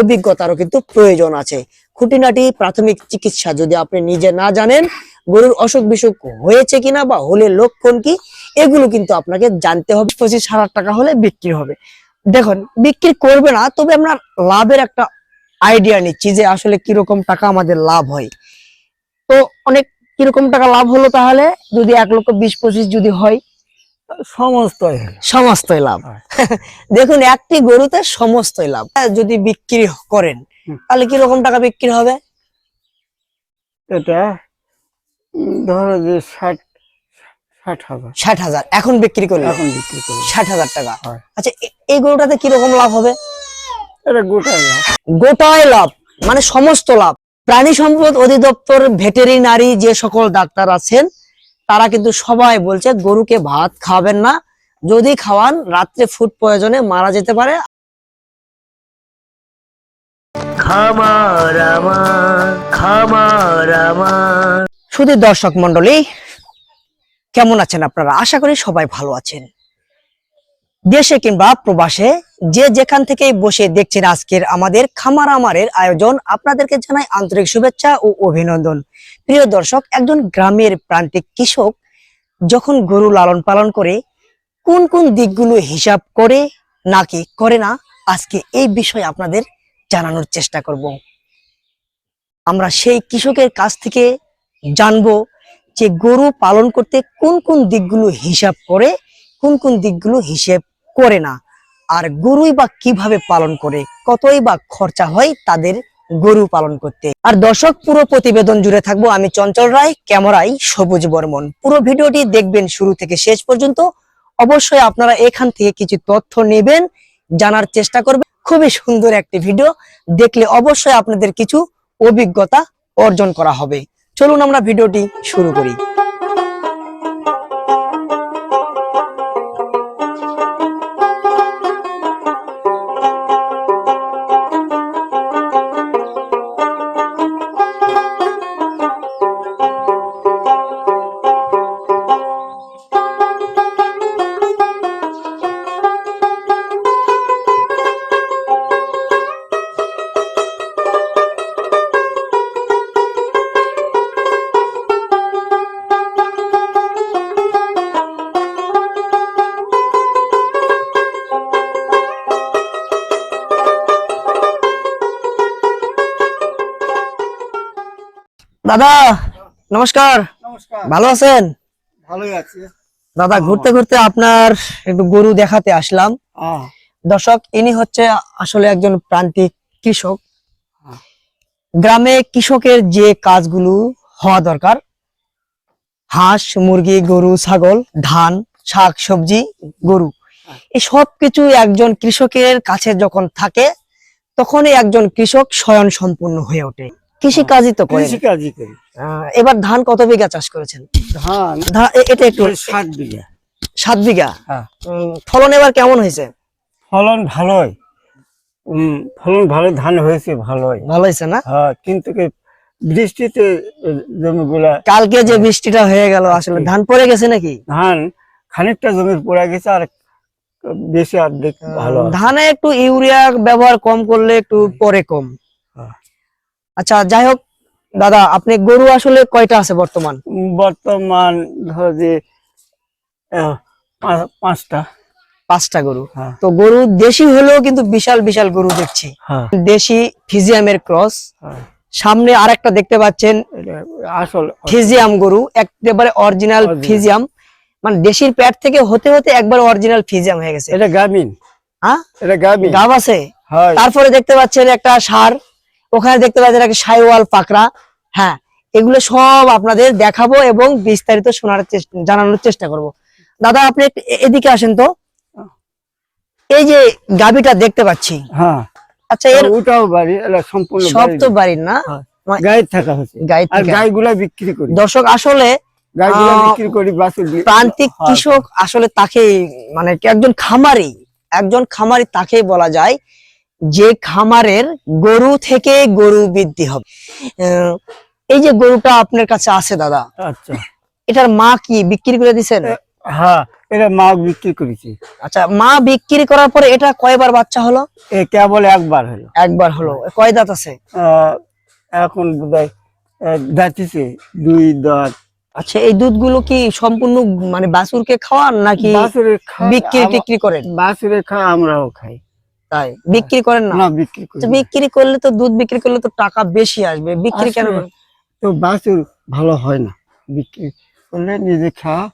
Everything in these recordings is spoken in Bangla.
অভিজ্ঞতারও কিন্তু প্রয়োজন আছে। খুঁটিনাটি প্রাথমিক চিকিৎসা যদি আপনি নিজে না জানেন, গরুর অসুখ বিসুখ হয়েছে কিনা বা হলে লক্ষণ কি, এগুলো কিন্তু আপনাকে জানতে হবে। পঁচিশ হাজার টাকা হলে বিক্রি হবে। দেখুন, বিক্রি করবে না, তবে আমরা লাভের একটা আইডিয়া নিচ্ছি যে আসলে কীরকম টাকা আমাদের লাভ হয়। তো অনেক কীরকম টাকা লাভ হলো তাহলে যদি এক লক্ষ বিশ পঁচিশ যদি হয় সমস্তই লাভ। দেখুন একটি গরুতে সমস্তই লাভ। যদি বিক্রি করেন। তাহলে কীরকম টাকা বিক্রি হবে? এটা ধরো যে ষাট ষাট হাজার। এখন বিক্রি করলে এখন বিক্রি করি ষাট হাজার টাকা। আচ্ছা এই গরুটাতে কীরকম লাভ হবে? এটা গোটাই লাভ। গোটায় লাভ। মানে সমস্ত লাভ। প্রাণী সম্পদ অধিদপ্তর ভেটেরিনারি যে সকল ডাক্তার আছেন তারা কিন্তু সবাই বলছে গরুকে ভাত খাওয়াবেন না। যদি খাওয়ান রাত্রে ফুড পয়জনে মারা যেতে পারে। শুধু দর্শক মন্ডলী কেমন আছেন আপনারা? আশা করি সবাই ভালো আছেন। দেশে কিংবা প্রবাসে যে যেখান থেকে বসে দেখছেন আজকের আমাদের খামার আমারের আয়োজন, আপনাদেরকে জানাই আন্তরিক শুভেচ্ছা ও অভিনন্দন। প্রিয় দর্শক, একজন গ্রামের প্রান্তিক কৃষক যখন গরু লালন পালন করে, কোন কোন দিকগুলো হিসাব করে নাকি করে না, আজকে এই বিষয়ে আপনাদের জানানোর চেষ্টা করব। আমরা সেই কৃষকের কাছ থেকে জানব যে গরু পালন করতে কোন কোন দিকগুলো হিসাব করে, কোন কোন দিকগুলো হিসেব করে না। আর গরুই বা কীভাবে পালন করে, কতই বা খরচা হয় তাদের গরু পালন করতে। আর দর্শক, পুরো প্রতিবেদন জুড়ে থাকব আমি চঞ্চল রায় ক্যামেরায় সবুজ বর্মন। পুরো ভিডিওটি দেখবেন শুরু থেকে শেষ পর্যন্ত। অবশ্যই আপনারা এখান থেকে কিছু তথ্য নেবেন, জানার চেষ্টা করবেন। খুবই সুন্দর একটি ভিডিও। দেখলে অবশ্যই আপনাদের কিছু অভিজ্ঞতা অর্জন করা হবে। চলুন আমরা ভিডিওটি শুরু করি। দাদা নমস্কার। ভালো আছেন? ভালোই আছে। দাদা ঘুরতে ঘুরতে আপনার একটু গরু দেখাতে আসলাম। দর্শক ইনি হচ্ছে আসলে একজন প্রান্তিক কৃষক। গ্রামে কৃষকের যে কাজগুলো হওয়া দরকার হাঁস মুরগি গরু ছাগল ধান শাক সবজি গরু। এই সব কিছু একজন কৃষকের কাছে যখন থাকে তখনই একজন কৃষক স্বয়ং সম্পূর্ণ হয়ে ওঠে। কৃষি কাজই তো করে কৃষিকাজই করি। এবার ধান কত বিঘা চাষ করেছেন? ধান এটা একটু ষাট বিঘা। সাত বিঘা? হ্যাঁ। ফলন এবার কেমন হয়েছে? ফলন ভালোই। ফলন ভালো ধান হয়েছে ভালোই। ভালো হয়েছে না? হ্যাঁ কিন্তু বৃষ্টিতে জমিগুলা কালকে যে বৃষ্টিটা হয়ে গেল আসলে ধান পড়ে গেছে নাকি? ধান খানিকটা জমির পড়ে গেছে আর বেশি অর্ধেক ভালো। ধানে একটু ইউরিয়া ব্যবহার কম করলে একটু পরে কম। হ্যাঁ। আচ্ছা যাই হোক দাদা আপনি গরু আসলে কয়টা আছে বর্তমান? বর্তমান ধরো যে পাঁচটা। পাঁচটা গরু। হ্যাঁ। তো গরু দেশি হলেও কিন্তু বিশাল বিশাল গরু দেখছি। হ্যাঁ। দেশি ফিজিয়ামের ক্রস। হ্যাঁ। সামনে আরেকটা দেখতে পাচ্ছেন আসল ফিজিয়াম গরু একেবারে অরিজিনাল ফিজিয়াম। মানে দেশির প্যাট থেকে হতে হতে একবার অরিজিনাল ফিজিয়াম হয়ে গেছে। এটা গামিন হ্যাঁ? এটা গামিন গাব আছে? তারপরে দেখতে পাচ্ছেন একটা সার। ওখানে দেখতে পাচ্ছেন একটা সাইওয়াল পাকড়া। হ্যাঁ এগুলো সব আপনাদের দেখাবো এবং বিস্তারিত শোনার চেষ্টা জানানোর চেষ্টা করব। দাদা আপনি এদিকে আসেন তো। এই যে গাবিটা দেখতে পাচ্ছি। হ্যাঁ। আচ্ছা এর ওটাও বাড়ি সম্পূর্ণ সব তো বাড়ির না? হ্যাঁ। গায়ে থাকা হচ্ছে আর গাইগুলা বিক্রি করি। দর্শক আসলে গাইগুলা বিক্রি করি প্রান্তিক হ্যাঁ, কৃষক আসলে তাকে মানে কি একজন খামারি একজন খামারি তাকেই বলা যায়। যে খামারের গরু থেকে গরু বৃদ্ধি হবে। এই যে গরুটা আপনার কাছে আছে দাদা আচ্ছা। এটার মা কি বিক্রি করে দিছেন এ, হ্যাঁ এটা মা বিক্রি করেছি। আচ্ছা মা বিক্রি করার পরে এটা কয়বার বাচ্চা হলো? এ কেবল একবার হলো। একবার হলো। কয় দাঁত আছে? এখন বোধহয় দাঁতিছে দুই দাঁত। আচ্ছা এই দুধগুলো কি সম্পূর্ণ মানে বাছুরকে খাওয়ান নাকি বিক্রি টিক্রি করেন? বাছুরে খাই আমরাও খাই। তাই? বিক্রি করেন না? না বিক্রি করি আচ্ছা, বিক্রি করলে তো দুধ বিক্রি করলে তো টাকা বেশি আসবে। বিক্রি কেন তো বাছুর ভালো হয় না। বিক্রি করলে নিজে খাওয়া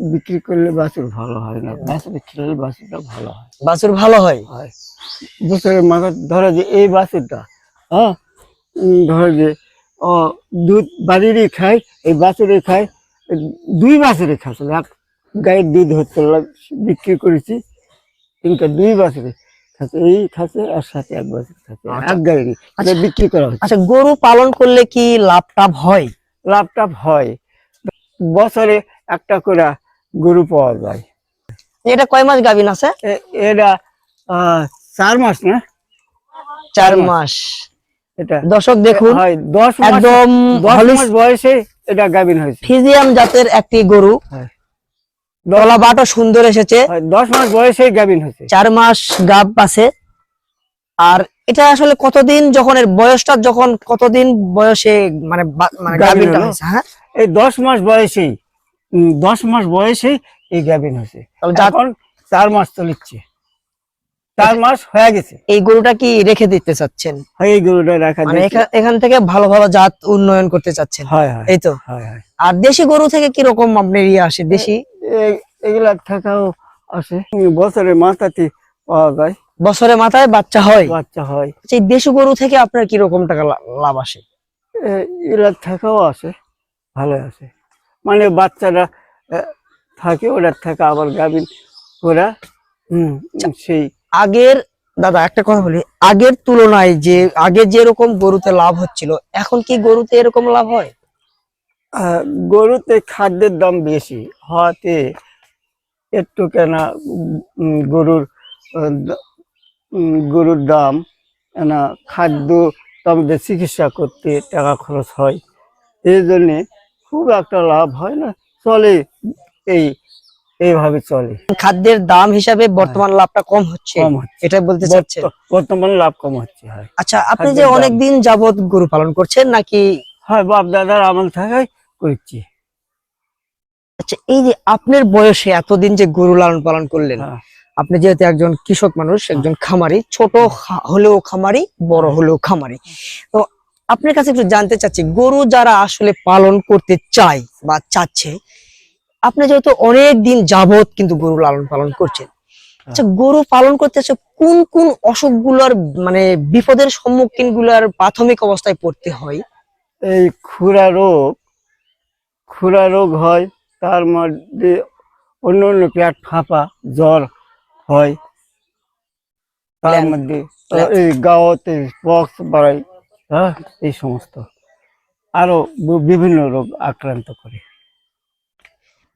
বিক্রি করলে বাছুর ভালো হয় না। বাছুরে খেলে বাছুরটা ভালো হয়। বাছুর ভালো হয়? হয়। বছরের মাথা ধরে যে এই বাছুরটা হ্যাঁ? ধরে যে ও দুধ বাড়িরই খায় এই বাছুরে খায় দুই বাছুরে খাচ্ছিল এক গায়ের দুধ হচ্ছে বিক্রি করেছি তিনটা দুই বাছুরে এই খাচ্ছে আর সাথে এক বাছুর আচ্ছা। এক আচ্ছা। বিক্রি করা হচ্ছে। আচ্ছা গরু পালন করলে কি লাভ টাভ হয়? লাভ টাভ হয়। বছরে একটা করে গরু পাওয়া যায়। এটা কয় মাস গাভিন আছে এটা চার মাস না? চার মাস। এটা। দর্শক দেখুন দশ একদম দশ মাস বয়সে এটা গাভিন হয়েছে। ফিজিয়াম জাতের একটি গরু। গলা বাটও সুন্দর এসেছে। দশ মাস বয়সে গাভিন হয়েছে। চার মাস গাব আছে। আর এটা আসলে কতদিন যখন এর বয়সটা যখন কতদিন বয়সে মানে মানে গাভিনটা হয়েছে হ্যাঁ? এই দশ মাস বয়সেই দশ মাস বয়সেই এই গাভিন হয়েছে। এখন চার মাস চলিচ্ছে। চার মাস হয়ে গেছে। এই গরুটা কি রেখে দিতে চাচ্ছেন? হয় এই গরুটা রাখা মানে এখান থেকে ভালো ভালো জাত উন্নয়ন করতে চাচ্ছেন। হয় হয়। এই তো। হয় হয়। আর দেশি গরু থেকে কি রকম আপনার ইয়ে আসে? দেশি? এগুলা থাকাও আসে বছরের মাথাতে পাওয়া যায়। বছরে মাথায় বাচ্চা হয়? বাচ্চা হয়। আচ্ছা, এই দেশি গরু থেকে আপনার কি রকম টাকা লাভ আসে? এগুলা থাকাও আসে ভালো আছে। মানে বাচ্চারা থাকে ওরা থাকে আবার গাভিন ওরা হম সেই আগের দাদা একটা কথা বলি। আগের তুলনায় যে আগে যেরকম গরুতে লাভ হচ্ছিল এখন কি গরুতে এরকম লাভ হয়? গরুতে খাদ্যের দাম বেশি হওয়াতে একটু কেনা গরুর গরুর দাম না খাদ্য আমাদের চিকিৎসা করতে টাকা খরচ হয়। এই জন্যে খুব একটা লাভ হয় না চলে এই এইভাবে চলে। খাদ্যের দাম হিসাবে বর্তমান লাভটা কম হচ্ছে কম হচ্ছে। এটা বলতে চাচ্ছেন? বর্ত- বর্তমানে লাভ কম হচ্ছে আচ্ছা আপনি যে। অনেকদিন যাবত গরু পালন করছেন নাকি হয় বাপ দাদার আমল থাকাই করছি। আচ্ছা এই যে আপনার বয়সে এতদিন যে গরু লালন পালন করলেন হ্যাঁ। আপনি যেহেতু একজন কৃষক মানুষ একজন খামারি ছোট হলেও খামারি বড় হলেও খামারি। তো আপনার কাছে একটু জানতে চাচ্ছি গরু যারা আসলে পালন করতে চায় বা চাচ্ছে আপনি যেহেতু অনেক দিন যাবত কিন্তু গরু লালন পালন করছেন আচ্ছা গরু পালন করতে কোন কোন অসুখগুলোর মানে বিপদের সম্মুখীনগুলার প্রাথমিক অবস্থায় পড়তে হয়? এই খুরা রোগ খুরা রোগ হয় তার মধ্যে অন্য অন্য পেট ফাঁপা জ্বর হয়। তার মধ্যে এই গাওতে পক্স বাড়াই হ্যাঁ এই সমস্ত। আরও বিভিন্ন রোগ আক্রান্ত করে।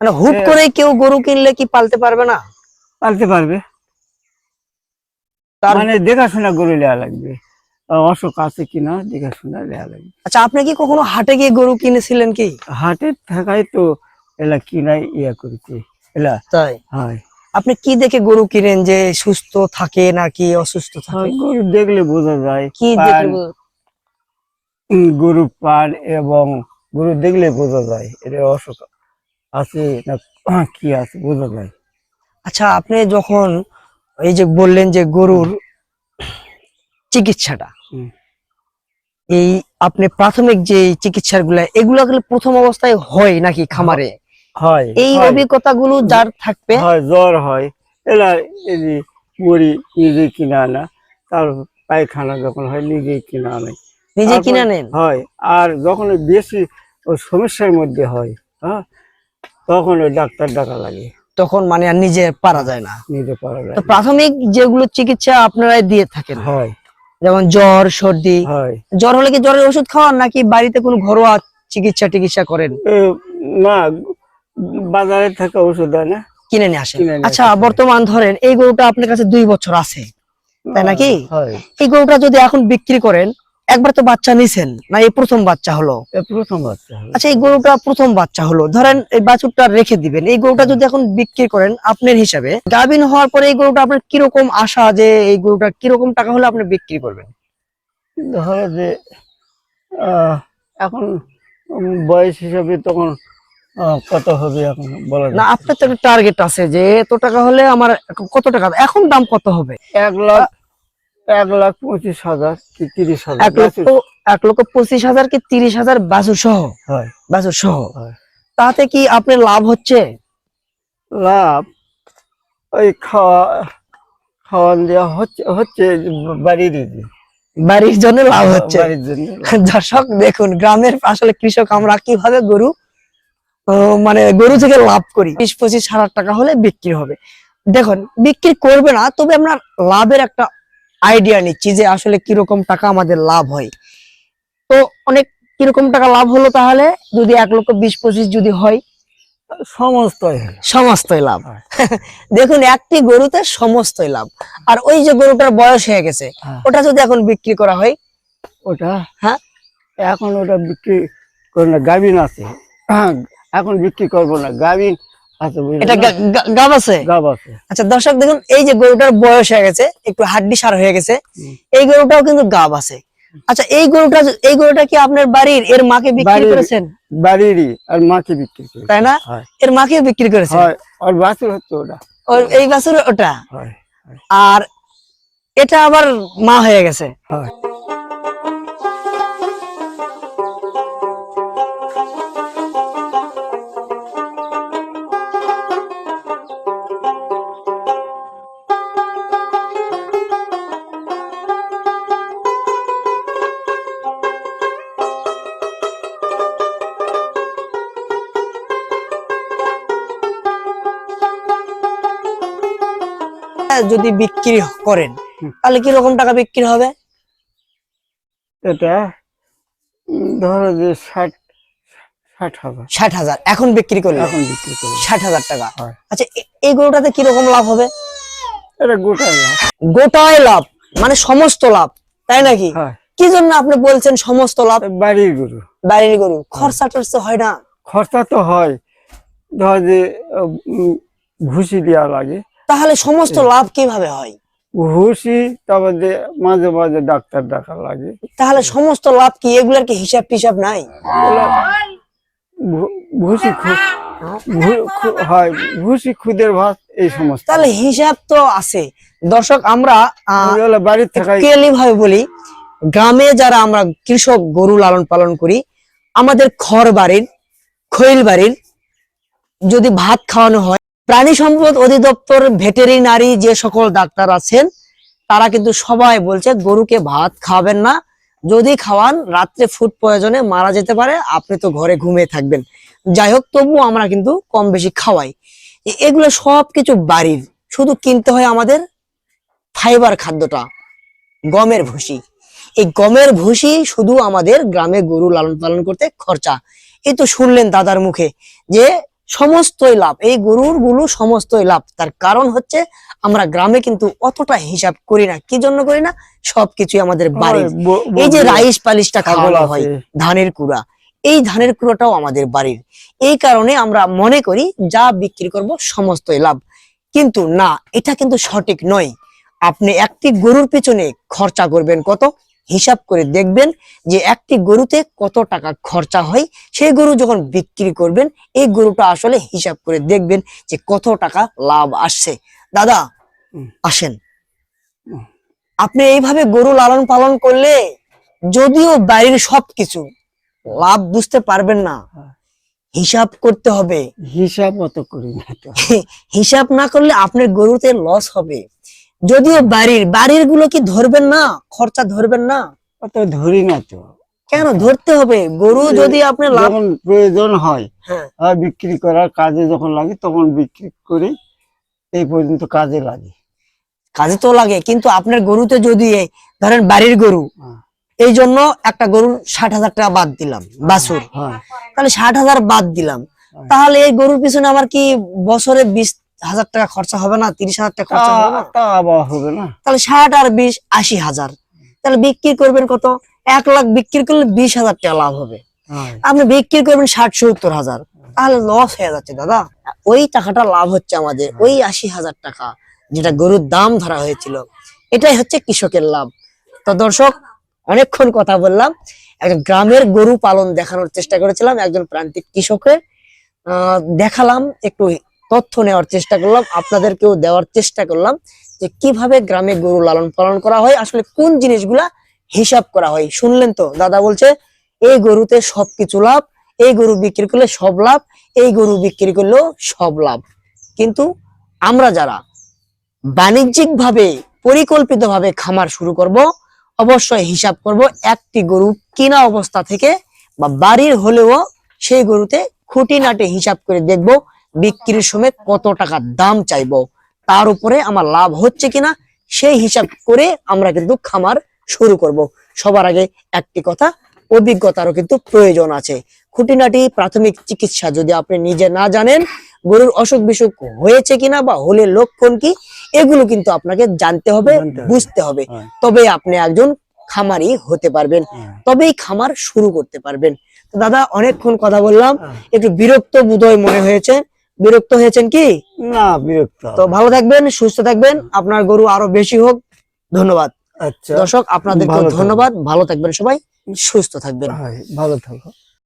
মানে হুট। করে কেউ গরু কিনলে কি পালতে পারবে না? পালতে পারবে। তার মানে দেখাশোনা করে নেওয়া লাগবে। অসুখ আছে কিনা দেখাশোনা নেওয়া লাগবে। আচ্ছা আপনি কি কখনো হাটে গিয়ে গরু কিনেছিলেন কি? হাটে থাকায় তো এলা কিনাই ইয়া করেছে এলা তাই? হয়। আপনি কি দেখে গরু কিনেন যে সুস্থ থাকে নাকি অসুস্থ থাকে? গরু দেখলে বোঝা যায় কি পান, দেখে গরু পান এবং গরু দেখলে বোঝা যায় এটা অসুখ আছে না কি আছে বোঝা যায়। আচ্ছা আপনি যখন এই যে বললেন যে গরুর চিকিৎসাটা। এই আপনি প্রাথমিক যে চিকিৎসা গুলা এগুলা প্রথম অবস্থায় হয় নাকি খামারে? হয় এই হয়, অভিজ্ঞতাগুলো যার থাকবে? হয় জ্বর হয়। এলা এই যে মুড়ি নিজে কিনে আনা তার পায়খানা যখন হয় নিজেই কিনে আনে। নিজে কিনে নেন হয় আর যখন বেশি সমস্যার মধ্যে হয় হ্যাঁ তখন ওই ডাক্তার ডাকা লাগে। তখন মানে আর নিজে পারা যায় না। নিজে পারা যায় প্রাথমিক যেগুলো চিকিৎসা আপনারাই দিয়ে থাকেন। হয়। যেমন জ্বর সর্দি। জ্বর হলে কি জ্বরের ওষুধ খাওয়ান নাকি বাড়িতে কোনো ঘরোয়া চিকিৎসা টিকিৎসা করেন? না বাজারে থাকা ওষুধ হয় না। কিনে নিয়ে আসেন। আচ্ছা বর্তমান ধরেন এই গরুটা আপনার কাছে দুই বছর আছে তাই নাকি? এই গরুটা যদি এখন বিক্রি করেন একবার তো বাচ্চা নিছেন না এই প্রথম বাচ্চা হলো? প্রথম বাচ্চা আচ্ছা এই গরুটা প্রথম বাচ্চা হলো। ধরেন এই বাছুরটা রেখে দিবেন। এই গরুটা যদি এখন বিক্রি করেন আপনার হিসাবে গাভিন হওয়ার পরে এই গরুটা আপনার কীরকম আশা যে এই গরুটা কীরকম টাকা হলে আপনি বিক্রি করবেন? ধরো যে এখন বয়স হিসাবে তখন কত হবে এখন বলা না আপনার তো একটা টার্গেট আছে যে এত টাকা হলে আমার কত টাকা এখন দাম কত হবে? এক লাখ এক লাখ পঁচিশ হাজার কি তিরিশ হাজার এক লক্ষ এক লক্ষ পঁচিশ হাজার কি তিরিশ হাজার বাছুর সহ? বাছুর সহ। তাতে কি আপনার লাভ হচ্ছে? লাভ ওই খাওয়া খাওয়ান দেওয়া হচ্ছে হচ্ছে বাড়িরই যে। বাড়ির জন্য লাভ হচ্ছে। বাড়ির দর্শক দেখুন গ্রামের আসলে কৃষক আমরা কীভাবে গরু মানে গরু থেকে লাভ করি? বিশ পঁচিশ হাজার টাকা হলে বিক্রি হবে। দেখুন বিক্রি করবে না তবে আমরা লাভের একটা আইডিয়া নিচ্ছি যে আসলে কীরকম টাকা আমাদের লাভ হয়। তো অনেক কীরকম টাকা লাভ হলো তাহলে যদি এক লক্ষ বিশ পঁচিশ যদি হয়? সমস্তই। সমস্তই লাভ। হয়। দেখুন একটি গরুতে সমস্তই লাভ। আর ওই যে গরুটার বয়স হয়ে গেছে হ্যাঁ। ওটা যদি এখন বিক্রি করা হয়? ওটা? হ্যাঁ। এখন ওটা বিক্রি করে না গাভিন আছে। হ্যাঁ, এখন বিক্রি করব না গাভিন এটা না? গা- গা- গাব আছে? গাব আছে। আচ্ছা দর্শক দেখুন এই যে গরুটার বয়স হয়ে গেছে একটু হাড্ডি সার হয়ে গেছে এই গরুটাও কিন্তু গাব আছে। আচ্ছা এই গরুটা এই গরুটা কি আপনার বাড়ির? এর মাকে বিক্রি করেছেন? বাড়িরই আর মাকে বিক্রি করে তাই না? এর মাকে বিক্রি করেছেন? হয় আর বাছুর হচ্ছে ওটা। ওর এই বছর ওটা? আর এটা আবার মা হয়ে গেছে? হয়। যদি বিক্রি করেন তাহলে কি রকম টাকা বিক্রি হবে? এটা ধরো যে ষাট ষাট হাজার। এখন বিক্রি করলে এখন বিক্রি করে ষাট হাজার টাকা। আচ্ছা এই গরুটাতে কি রকম লাভ হবে? এটা গোটাই লাভ। গোটায় লাভ মানে সমস্ত লাভ তাই নাকি? কি জন্য আপনি বলছেন সমস্ত লাভ? বাড়ির গরু। বাড়ির গরু। খরচা টরচা হয় না? খরচা তো হয়। ধর যে ভুসি দেওয়া লাগে। তাহলে সমস্ত লাভ কীভাবে হয়? ভুসি তারপর মাঝে মাঝে ডাক্তার ডাকা লাগে। তাহলে সমস্ত লাভ কি? এগুলার কি হিসাব টিসাব নাই? হয়। খুদের ভাত এই সমস্ত। তাহলে হিসাব তো আছে। দর্শক আমরা বাড়ির ভাবে বলি গ্রামে যারা আমরা কৃষক গরু লালন পালন করি আমাদের খড় বাড়ির খৈল বাড়ির যদি ভাত খাওয়ানো হয় প্রাণী সম্পদ অধিদপ্তর ভেটেরিনারি যে সকল ডাক্তার আছেন, তারা কিন্তু সবাই বলছে, গরুকে ভাত খাওয়াবেন না। যদি খাওয়ান, রাত্রে ফুড প্রয়োজনে মারা যেতে পারে, আপনি তো ঘরে ঘুমিয়ে থাকবেন। যাই হোক তবু আমরা কিন্তু কম বেশি খাওয়াই। এগুলো সবকিছু বাড়ির। শুধু কিনতে হয় আমাদের ফাইবার খাদ্যটা, গমের ভুসি। এই গমের ভুসি শুধু আমাদের গ্রামে গরু লালন পালন করতে খরচা। এই তো শুনলেন দাদার মুখে যে সমস্তই লাভ। এই গরুরগুলো সমস্তই লাভ। তার কারণ হচ্ছে আমরা গ্রামে কিন্তু অতটা হিসাব করি না। কি জন্য করি না? সবকিছুই আমাদের বাড়ির। এই যে রাইস পালিশটা খাওয়ানো হয় ধানের কুড়া। এই ধানের কুড়াটাও আমাদের বাড়ির। এই কারণে আমরা মনে করি যা বিক্রি করব সমস্তই লাভ। কিন্তু না এটা কিন্তু সঠিক নয়। আপনি একটি গরুর পেছনে খরচা করবেন কত? হিসাব করে দেখবেন যে একটি গরুতে কত টাকা খরচা হয়। সেই গরু যখন বিক্রি করবেন এই গরুটা আসলে হিসাব করে দেখবেন যে কত টাকা লাভ আসছে। দাদা আসেন। আপনি এইভাবে গরু লালন পালন করলে যদিও বাড়ির সবকিছু লাভ বুঝতে পারবেন না। হ্যাঁ। হিসাব করতে হবে। হিসাব অত করি না হিসাব না করলে আপনার গরুতে লস হবে। যদিও বাড়ির বাড়িরগুলো কি ধরবেন না? খরচা ধরবেন না? অত ধরি না তো। কেন? ধরতে হবে। গরু যদি আপনি যখন প্রয়োজন হয় হ্যাঁ। বিক্রি করার কাজে যখন লাগে তখন বিক্রি করে এই পর্যন্ত কাজে লাগে। কাজে তো লাগে কিন্তু আপনার গরুতে যদি ধরেন বাড়ির গরু হ্যাঁ। এই জন্য একটা গরু ষাট হাজার টাকা বাদ দিলাম বাছুর। হ্যাঁ। তাহলে ষাট হাজার বাদ দিলাম। তাহলে এই গরুর পিছনে আমার কি বছরে বিশ হাজার টাকা খরচা হবে না তিরিশ হাজার টাকা খরচা হবে না? তা- আবার হবে না। তাহলে ষাট আর বিশ আশি হাজার। তাহলে বিক্রি করবেন কত? এক লাখ বিক্রি করলে বিশ হাজার টাকা লাভ হবে। আপনি বিক্রি করবেন ষাট সত্তর হাজার। তাহলে লস হয়ে যাচ্ছে দাদা। ওই টাকাটা লাভ হচ্ছে আমাদের। ওই আশি হাজার টাকা যেটা গরুর দাম ধরা হয়েছিল। এটাই হচ্ছে কৃষকের লাভ। তো দর্শক অনেকক্ষণ কথা বললাম। একজন গ্রামের গরু পালন দেখানোর চেষ্টা করেছিলাম। একজন প্রান্তিক কৃষকের আহ, দেখালাম একটু তথ্য নেওয়ার চেষ্টা করলাম, আপনাদেরকেও দেওয়ার চেষ্টা করলাম যে কীভাবে গ্রামে গরু লালন পালন করা হয়, আসলে কোন জিনিসগুলা হিসাব করা হয়। শুনলেন তো, দাদা বলছে, এই গরুতে সবকিছু লাভ, এই গরু বিক্রি করলে সব লাভ, এই গরু বিক্রি করলেও সব লাভ। কিন্তু আমরা যারা বাণিজ্যিক ভাবে পরিকল্পিত ভাবে খামার শুরু করব, অবশ্যই হিসাব করব একটি গরু কিনা অবস্থা থেকে বা বাড়ির হলেও সেই গরুতে খুঁটিনাটি হিসাব করে দেখব বিক্রির সময় কত টাকা দাম চাইব? তার উপরে আমার লাভ হচ্ছে কিনা সেই হিসাব করে আমরা কিন্তু খামার শুরু করব। সবার আগে একটি কথা অভিজ্ঞতারও কিন্তু প্রয়োজন আছে। খুঁটিনাটি প্রাথমিক চিকিৎসা যদি আপনি নিজে না জানেন গরুর অসুখ বিসুখ হয়েছে কিনা বা হলে লক্ষণ কি এগুলো কিন্তু আপনাকে জানতে হবে বুঝতে হবে। তবে আপনি একজন খামারি হতে পারবেন। তবেই খামার শুরু করতে পারবেন। দাদা অনেকক্ষণ কথা বললাম। হ্যাঁ। একটু বিরক্ত বোধহয় মনে হয়েছে। বিরক্ত হয়েছেন কি? না বিরক্ত তো ভালো থাকবেন সুস্থ থাকবেন। আপনার গরু আরও বেশি হোক। ধন্যবাদ। আচ্ছা দর্শক আপনাদের ধন্যবাদ। ভালো থাকবেন সবাই সুস্থ থাকবেন। ভালো থাকো।